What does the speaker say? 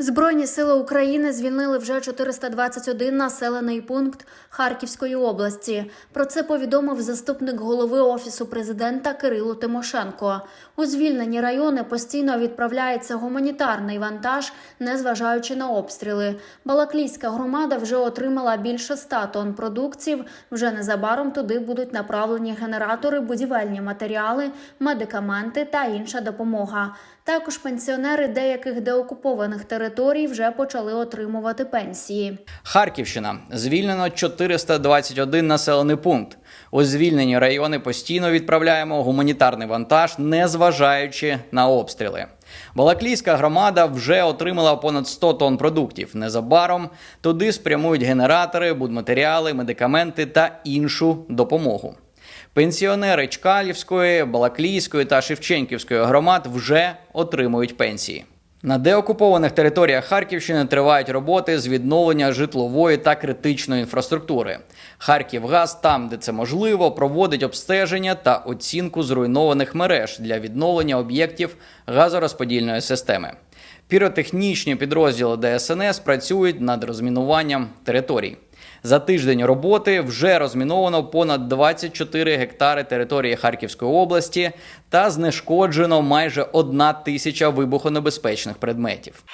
Збройні сили України звільнили вже 421 населений пункт Харківської області. Про це повідомив заступник голови офісу президента Кирило Тимошенко. У звільнені райони постійно відправляється гуманітарний вантаж, незважаючи на обстріли. Балаклійська громада вже отримала більше 100 тонн продуктів. Вже незабаром туди будуть направлені генератори, будівельні матеріали, медикаменти та інша допомога. Також пенсіонери деяких деокупованих територій вже почали отримувати пенсії. Харківщина звільнено 421 населений пункт. У звільнені райони постійно відправляємо гуманітарний вантаж, незважаючи на обстріли. Балаклійська громада вже отримала понад 100 тонн продуктів. Незабаром туди спрямують генератори, будматеріали, медикаменти та іншу допомогу. Пенсіонери Чкалівської, Балаклійської та Шевченківської громад вже отримують пенсії. На деокупованих територіях Харківщини тривають роботи з відновлення житлової та критичної інфраструктури. Харківгаз, там, де це можливо, проводить обстеження та оцінку зруйнованих мереж для відновлення об'єктів газорозподільної системи. Піротехнічні підрозділи ДСНС працюють над розмінуванням територій. За тиждень роботи вже розміновано понад 24 гектари території Харківської області та знешкоджено майже одна тисяча вибухонебезпечних предметів.